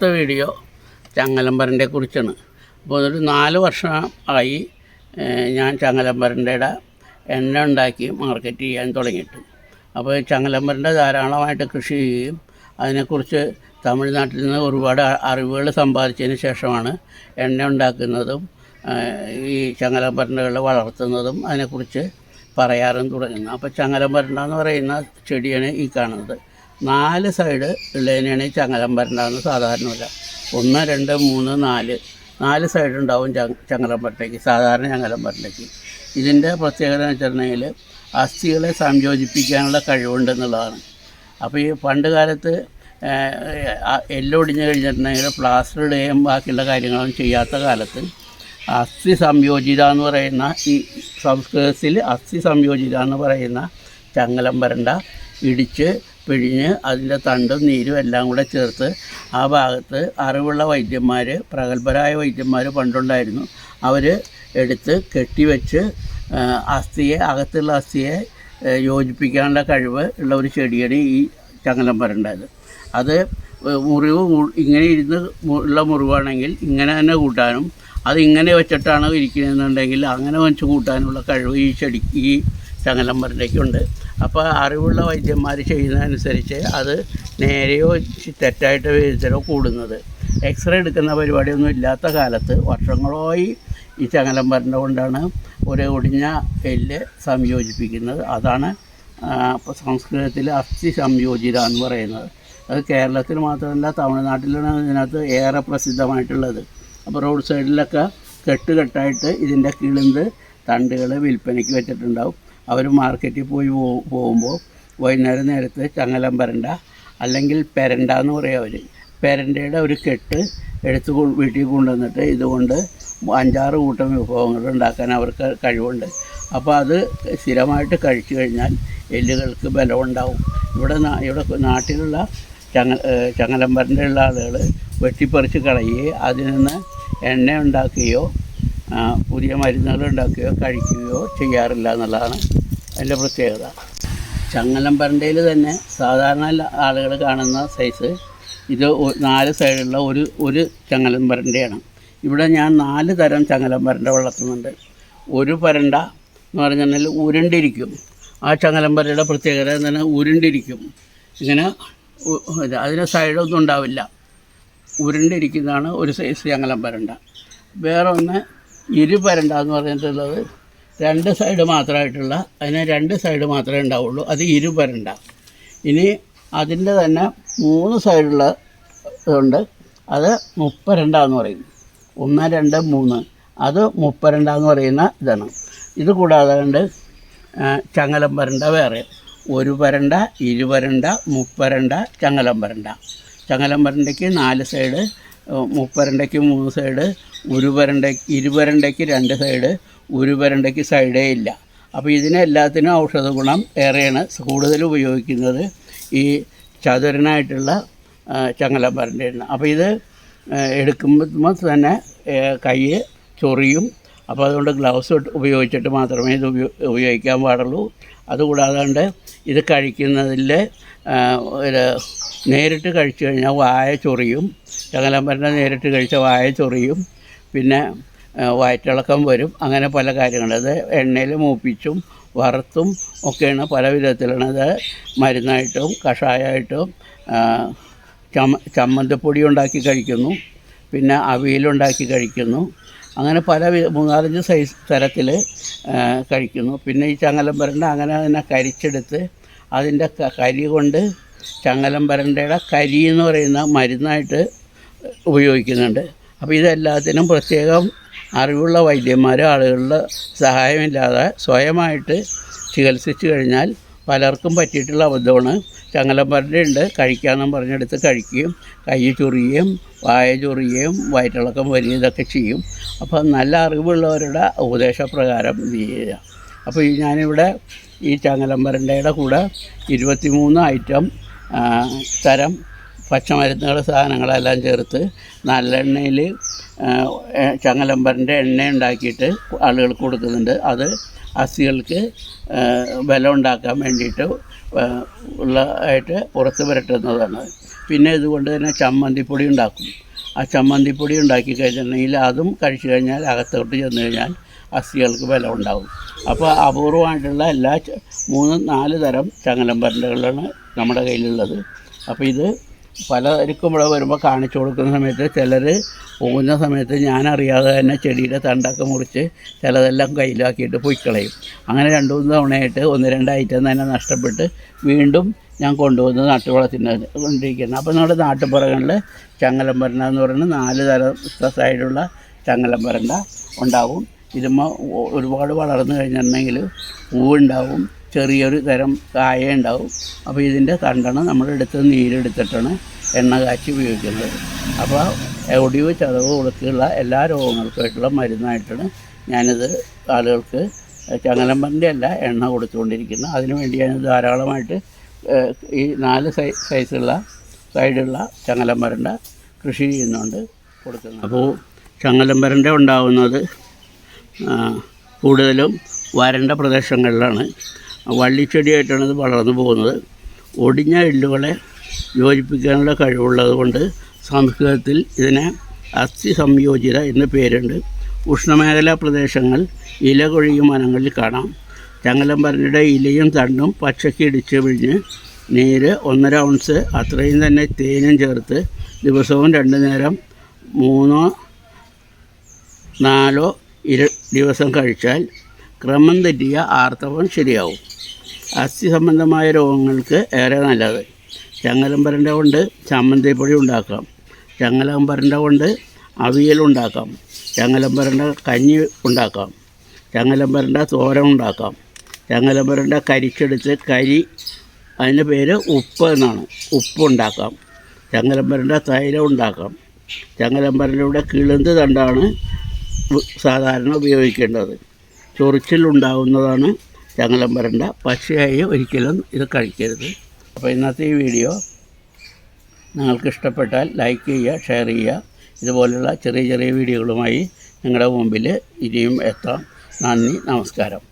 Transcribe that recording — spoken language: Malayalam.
ഇന്നത്തെ വീഡിയോ ചങ്ങലമ്പരന്റെ കുറിച്ചാണ്. അപ്പോൾ ഒരു നാല് വർഷം ആയി ഞാൻ ചങ്ങലമ്പരന്റെ എണ്ണ ഉണ്ടാക്കി മാർക്കറ്റ് ചെയ്യാൻ തുടങ്ങിയിട്ട്. അപ്പോൾ ചങ്ങലമ്പരന്റെ ധാരാളമായിട്ട് കൃഷി ചെയ്യുകയും അതിനെക്കുറിച്ച് തമിഴ്നാട്ടിൽ നിന്ന് ഒരുപാട് അറിവുകൾ സമ്പാദിച്ചതിന് ശേഷമാണ് എണ്ണ ഉണ്ടാക്കുന്നതും ഈ ചങ്ങലമ്പരണ്ടകൾ വളർത്തുന്നതും അതിനെക്കുറിച്ച് പറയാറും തുടങ്ങുന്നത്. അപ്പോൾ ചങ്ങലമ്പരണ്ട എന്ന് പറയുന്ന ചെടിയാണ് ഈ കാണുന്നത്. നാല് സൈഡ് ഉള്ളതിനാണ് ഈ ചങ്ങലം എന്ന് സാധാരണമല്ല. ഒന്ന് രണ്ട് മൂന്ന് നാല്. നാല് സൈഡ് ഉണ്ടാവും ചങ്ങലം ചങ്ങലമ്പരണ്ടയ്ക്ക് സാധാരണ ചങ്ങലം ചങ്ങലമ്പരണ്ടയ്ക്ക് ഇതിന്റെ പ്രത്യേകത എന്ന് വെച്ചിട്ടുണ്ടെങ്കിൽ അസ്ഥികളെ സംയോജിപ്പിക്കാനുള്ള കഴിവുണ്ടെന്നുള്ളതാണ്. അപ്പോൾ ഈ പണ്ട് കാലത്ത് എല്ലൊടിഞ്ഞ് കഴിഞ്ഞിട്ടുണ്ടെങ്കിൽ പ്ലാസ്റ്റർ ഇടുകയും ബാക്കിയുള്ള കാര്യങ്ങളൊന്നും ചെയ്യാത്ത കാലത്ത് അസ്ഥി സംയോജിത എന്ന് പറയുന്ന ഈ സംസ്കൃതത്തിൽ അസ്ഥി സംയോജിത എന്ന് പറയുന്ന ചങ്ങലം വരണ്ട ഇടിച്ച് പിഴിഞ്ഞ് അതിന്റെ തണ്ടും നീരും എല്ലാം കൂടെ ചേർത്ത് ആ ഭാഗത്ത് അറിവുള്ള വൈദ്യന്മാർ പ്രഗത്ഭരായ വൈദ്യന്മാർ പണ്ടുണ്ടായിരുന്നു. അവർ എടുത്ത് കെട്ടിവെച്ച് അസ്ഥിയെ അകത്തുള്ള അസ്ഥിയെ യോജിപ്പിക്കാനുള്ള കഴിവ് ഉള്ള ഒരു ചെടിയാണ് ഈ ചങ്ങലം അത് മുറിവ് ഇങ്ങനെ ഇരുന്ന് ഉള്ള മുറിവാണെങ്കിൽ ഇങ്ങനെ തന്നെ കൂട്ടാനും അത് ഇങ്ങനെ വെച്ചിട്ടാണ് ഇരിക്കുന്നതെന്നുണ്ടെങ്കിൽ അങ്ങനെ വെച്ച് കൂട്ടാനുള്ള കഴിവ് ഈ ചെടി ഈ ചങ്ങലം വരണ്ടയ്ക്കുണ്ട് അപ്പോൾ അറിവുള്ള വൈദ്യന്മാർ ചെയ്യുന്നതനുസരിച്ച് അത് നേരെയോ തെറ്റായിട്ട് വിധത്തിലോ കൂടുന്നത്. എക്സ്റേ എടുക്കുന്ന പരിപാടിയൊന്നും ഇല്ലാത്ത കാലത്ത് വർഷങ്ങളായി ഈ ചങ്ങലം വരണ്ട കൊണ്ടാണ് ഒരു ഒടിഞ്ഞ എല്ല് സംയോജിപ്പിക്കുന്നത്. അതാണ് സംസ്കൃതത്തിൽ അസ്ഥി സംയോജിത എന്ന് പറയുന്നത്. അത് കേരളത്തിൽ മാത്രമല്ല തമിഴ്നാട്ടിലാണ് ഇതിനകത്ത് ഏറെ പ്രസിദ്ധമായിട്ടുള്ളത്. അപ്പോൾ റോഡ് സൈഡിലൊക്കെ കെട്ടുകെട്ടായിട്ട് ഇതിന്റെ കിളിന്ത് തണ്ടുകൾ വിൽപ്പനയ്ക്ക് വെച്ചിട്ടുണ്ടാവും. അവർ മാർക്കറ്റിൽ പോയി പോകുമ്പോൾ വൈകുന്നേരം നേരത്തെ ചങ്ങലം പരണ്ട അല്ലെങ്കിൽ പെരണ്ട എന്ന് പറയും അവർ. പെരണ്ടയുടെ ഒരു കെട്ട് എടുത്ത് വീട്ടിൽ കൊണ്ടുവന്നിട്ട് ഇതുകൊണ്ട് അഞ്ചാറ് കൂട്ടം വിഭവങ്ങൾ ഉണ്ടാക്കാൻ അവർക്ക് കഴിവുണ്ട്. അപ്പോൾ അത് സ്ഥിരമായിട്ട് കഴിച്ചു കഴിഞ്ഞാൽ എല്ലുകൾക്ക് ബലമുണ്ടാവും ഇവിടെ ഇവിടെ നാട്ടിലുള്ള ചങ്ങ ചങ്ങലം ഉള്ള ആളുകൾ വെട്ടിപ്പറിച്ച് കളയുകയും അതിൽ നിന്ന് എണ്ണ ഉണ്ടാക്കുകയോ പുതിയ മരുന്നുകൾ ഉണ്ടാക്കുകയോ കഴിക്കുകയോ ചെയ്യാറില്ല എന്നുള്ളതാണ് അതിന്റെ പ്രത്യേകത. ചങ്ങലം പരണ്ടയിൽ തന്നെ സാധാരണ ആളുകൾ കാണുന്ന സൈസ് ഇത് നാല് സൈഡുള്ള ഒരു ഒരു ചങ്ങലം പരണ്ടയാണ്. ഇവിടെ ഞാൻ നാല് തരം ചങ്ങലം പരണ്ട വളർത്തുന്നുണ്ട്. ഒരു പരണ്ട എന്ന് പറഞ്ഞാൽ ഉരുണ്ടിരിക്കും. ആ ചങ്ങലം പരണ്ടയുടെ പ്രത്യേകത എന്താണ് ഉരുണ്ടിരിക്കും. ഇങ്ങനെ അതിന് സൈഡൊന്നും ഉണ്ടാവില്ല. ഉരുണ്ടിരിക്കുന്നതാണ് ഒരു സൈസ് ചങ്ങലം പരണ്ട. വേറെ ഒന്ന് ഇരുപരണ്ട എന്ന് പറഞ്ഞിട്ടുള്ളത് രണ്ട് സൈഡ് മാത്രമായിട്ടുള്ള അതിന് രണ്ട് സൈഡ് മാത്രമേ ഉണ്ടാവുള്ളൂ. അത് ഇരുപരണ്ട. ഇനി അതിന്റെ തന്നെ മൂന്ന് സൈഡുള്ള ഇതുണ്ട്. അത് മുപ്പരണ്ട എന്ന് പറയും. ഒന്ന് രണ്ട് മൂന്ന്. അത് മുപ്പരണ്ട എന്ന് പറയുന്ന ഇതാണ്. ഇത് കൂടാതെ കണ്ട് ചങ്ങലം പരണ്ട വേറെ. ഒരു പരണ്ട ഇരുപരണ്ട മുപ്പരണ്ട ചങ്ങലം പരണ്ട ചങ്ങലം വരണ്ടയ്ക്ക് നാല് സൈഡ് മുപ്പരണ്ടയ്ക്ക് മൂന്ന് സൈഡ് ഒരു പരണ്ട ഇരുപരണ്ടയ്ക്ക് രണ്ട് സൈഡ് ഒരു പരണ്ടയ്ക്ക് സൈഡേ ഇല്ല. അപ്പോൾ ഇതിനെല്ലാത്തിനും ഔഷധ ഗുണം ഏറെയാണ് കൂടുതൽ ഉപയോഗിക്കുന്നത് ഈ ചതുരനായിട്ടുള്ള ചങ്ങലം പരണ്ടയാണ് അപ്പോൾ ഇത് എടുക്കുമ്പോൾ തന്നെ കൈ ചൊറിയും അപ്പോൾ അതുകൊണ്ട് ഗ്ലൗസ് ഉപയോഗിച്ചിട്ട് മാത്രമേ ഇത് ഉപയോ- ഉപയോഗിക്കാൻ പാടുള്ളൂ. അതുകൂടാതെ ഇത് കഴിക്കുന്നതിൽ ഒരു നേരിട്ട് കഴിച്ചു കഴിഞ്ഞാൽ വായ ചൊറിയും. ചങ്ങലമ്പരന്റെ നേരിട്ട് കഴിച്ച വായ ചൊറിയും. പിന്നെ വയറ്റിളക്കം വരും. അങ്ങനെ പല കാര്യങ്ങളും അത് എണ്ണയിൽ മൂപ്പിച്ചും വറുത്തും ഒക്കെയാണ് പല വിധത്തിലാണ് അത് മരുന്നായിട്ടും കഷായമായിട്ടും ചമ്മ ചമ്മന്തിപ്പൊടി ഉണ്ടാക്കി കഴിക്കുന്നു. പിന്നെ അവിയലുണ്ടാക്കി കഴിക്കുന്നു. അങ്ങനെ പല മൂന്നാലഞ്ച് സൈസ് തരത്തിൽ കഴിക്കുന്നു. പിന്നെ ഈ ചങ്ങലം പരണ്ട അങ്ങനെ അതിനെ കരിച്ചെടുത്ത് അതിന്റെ കരി കൊണ്ട് ചങ്ങലം പരണ്ടയുടെ കരി എന്ന് പറയുന്ന മരുന്നായിട്ട് ഉപയോഗിക്കുന്നുണ്ട്. അപ്പോൾ ഇതെല്ലാത്തിനും പ്രത്യേകം അറിവുള്ള വൈദ്യന്മാർ ആളുകളുടെ സഹായമില്ലാതെ സ്വയമായിട്ട് ചികിത്സിച്ച് കഴിഞ്ഞാൽ പലർക്കും പറ്റിയിട്ടുള്ള അബദ്ധമാണ്. ചങ്ങലപ്പരണ്ട് കഴിക്കാമെന്നും പറഞ്ഞെടുത്ത് കഴിക്കുകയും കൈ ചൊറിയുകയും വായ ചൊറിയുകയും വയറ്റിളക്കം വരികയും ഇതൊക്കെ ചെയ്യും. അപ്പം നല്ല അറിവുള്ളവരുടെ ഉപദേശപ്രകാരം ചെയ്യുക. അപ്പോൾ ഈ ഞാനിവിടെ ഈ ചങ്ങലമ്പരണ്ടയുടെ കൂടെ ഇരുപത്തിമൂന്ന് ഐറ്റം തരം പച്ചമരുന്നുകൾ സാധനങ്ങളെല്ലാം ചേർത്ത് നല്ലെണ്ണയിൽ ചങ്ങലമ്പരന്റെ എണ്ണ ഉണ്ടാക്കിയിട്ട് ആളുകൾക്ക് കൊടുക്കുന്നുണ്ട്. അത് അസ്ഥികൾക്ക് ബലം ഉണ്ടാക്കാൻ വേണ്ടിയിട്ട് ഉള്ള ആയിട്ട് പുറത്ത് പുരട്ടുന്നതാണ്. പിന്നെ ഇതുകൊണ്ട് തന്നെ ചമ്മന്തിപ്പൊടി ഉണ്ടാക്കും. ആ ചമ്മന്തിപ്പൊടി ഉണ്ടാക്കി കഴിഞ്ഞിട്ടുണ്ടെങ്കിൽ അതും കഴിച്ചു കഴിഞ്ഞാൽ അകത്തോട്ട് ചെന്ന് കഴിഞ്ഞാൽ അസ്ഥികൾക്ക് ബലം ഉണ്ടാകും അപ്പോൾ അപൂർവമായിട്ടുള്ള എല്ലാ മൂന്ന് നാല് തരം ചങ്ങലമ്പരണ്ടകളാണ് നമ്മുടെ കയ്യിലുള്ളത്. അപ്പോൾ ഇത് പലർക്കും ഇവിടെ വരുമ്പോൾ കാണിച്ചു കൊടുക്കുന്ന സമയത്ത് ചിലർ പോകുന്ന സമയത്ത് ഞാനറിയാതെ തന്നെ ചെടിയുടെ തണ്ടൊക്കെ മുറിച്ച് ചിലതെല്ലാം കയ്യിലാക്കിയിട്ട് പൊയ്ക്കളയും. അങ്ങനെ രണ്ട് മൂന്ന് തവണയായിട്ട് ഒന്ന് രണ്ട് ഐറ്റം തന്നെ നഷ്ടപ്പെട്ട് വീണ്ടും ഞാൻ കൊണ്ടുവന്ന് നാട്ടുവളത്തിന് കൊണ്ടിരിക്കുന്നത് അപ്പോൾ നമ്മുടെ നാട്ടുപുറകളിൽ ചങ്ങലം എന്ന് പറയുന്നത് നാല് തരം സൈഡുള്ള ചങ്ങലം പരണ്ട ഉണ്ടാവും. ഇതുമ്മ ഒ- ഒരുപാട് വളർന്നു കഴിഞ്ഞിട്ടുണ്ടെങ്കിൽ പൂവുണ്ടാവും. ചെറിയൊരു തരം കായ ഉണ്ടാവും. അപ്പോൾ ഇതിന്റെ തണ്ടാണ് നമ്മളെടുത്ത് നീരെടുത്തിട്ടാണ് എണ്ണ കാച്ചി ഉപയോഗിക്കുന്നത്. അപ്പോൾ എവിടെയോ ചതവ് ഉളുക്കുള്ള എല്ലാ രോഗങ്ങൾക്കായിട്ടുള്ള മരുന്നായിട്ടാണ് ഞാനിത് ആളുകൾക്ക് ചങ്ങലമ്പന്റെ അല്ല എണ്ണ കൊടുത്തുകൊണ്ടിരിക്കുന്നത്. അതിനു ഞാൻ ധാരാളമായിട്ട് ഈ നാല് സൈ സൈസുള്ള സൈഡുള്ള ചങ്ങലമ്പരണ്ട കൃഷി ചെയ്യുന്നുണ്ട് കൊടുക്കുന്നത് അപ്പോൾ ചങ്ങലമ്പരണ്ട ഉണ്ടാവുന്നത് കൂടുതലും വരണ്ട പ്രദേശങ്ങളിലാണ്. വള്ളിച്ചെടിയായിട്ടാണ് ഇത് വളർന്നു പോകുന്നത്. ഒടിഞ്ഞ എല്ലുകളെ യോജിപ്പിക്കാനുള്ള കഴിവുള്ളത് കൊണ്ട് സംസ്കൃതത്തിൽ ഇതിനെ അസ്ഥി സംയോജിത എന്ന് പേരുണ്ട്. ഉഷ്ണമേഖലാ പ്രദേശങ്ങൾ ഇല കൊഴിയും വനങ്ങളിൽ കാണാം. ചങ്ങലമ്പരന്റെ ഇലയും തണ്ടും പച്ചയ്ക്ക് ഇടിച്ച് പിഴിഞ്ഞ് നീര് ഒന്നര ഔൺസ് അത്രയും തന്നെ തേനും ചേർത്ത് ദിവസവും രണ്ട് നേരം മൂന്നോ നാലോ ഇര ദിവസം കഴിച്ചാൽ ക്രമം തെറ്റിയ ആർത്തവം ശരിയാവും. അസ്ഥി സംബന്ധമായ രോഗങ്ങൾക്ക് ഏറെ നല്ലത്. ചങ്ങലമ്പരന്റെ കൊണ്ട് ചമ്മന്തിപ്പൊടി ഉണ്ടാക്കാം. ചങ്ങലമ്പരന്റെ കൊണ്ട് അവിയൽ ഉണ്ടാക്കാം. ചങ്ങലമ്പരന്റെ കഞ്ഞി ഉണ്ടാക്കാം. ചങ്ങലമ്പരന്റെ തോരൻ ഉണ്ടാക്കാം. ചങ്ങലമ്പരന്റെ കരിച്ചെടുത്ത് കരി അതിന്റെ പേര് ഉപ്പ് എന്നാണ്. ഉപ്പ് ഉണ്ടാക്കാം. ചങ്ങലമ്പരന്റെ തൈലം ഉണ്ടാക്കാം. ചങ്ങലമ്പരന്റെ കിളുന്ത് തണ്ടാണ് സാധാരണ ഉപയോഗിക്കേണ്ടത്. ചൊറിച്ചിലുണ്ടാവുന്നതാണ് ചങ്ങലം വരണ്ട. പച്ചയായി ഒരിക്കലും ഇത് കഴിക്കരുത്. അപ്പോൾ ഇന്നത്തെ ഈ വീഡിയോ നിങ്ങൾക്ക് ഇഷ്ടപ്പെട്ടാൽ ലൈക്ക് ചെയ്യുക ഷെയർ ചെയ്യുക. ഇതുപോലുള്ള ചെറിയ ചെറിയ വീഡിയോകളുമായി നിങ്ങളുടെ മുമ്പിൽ ഇനിയും എത്താം. നന്ദി നമസ്കാരം.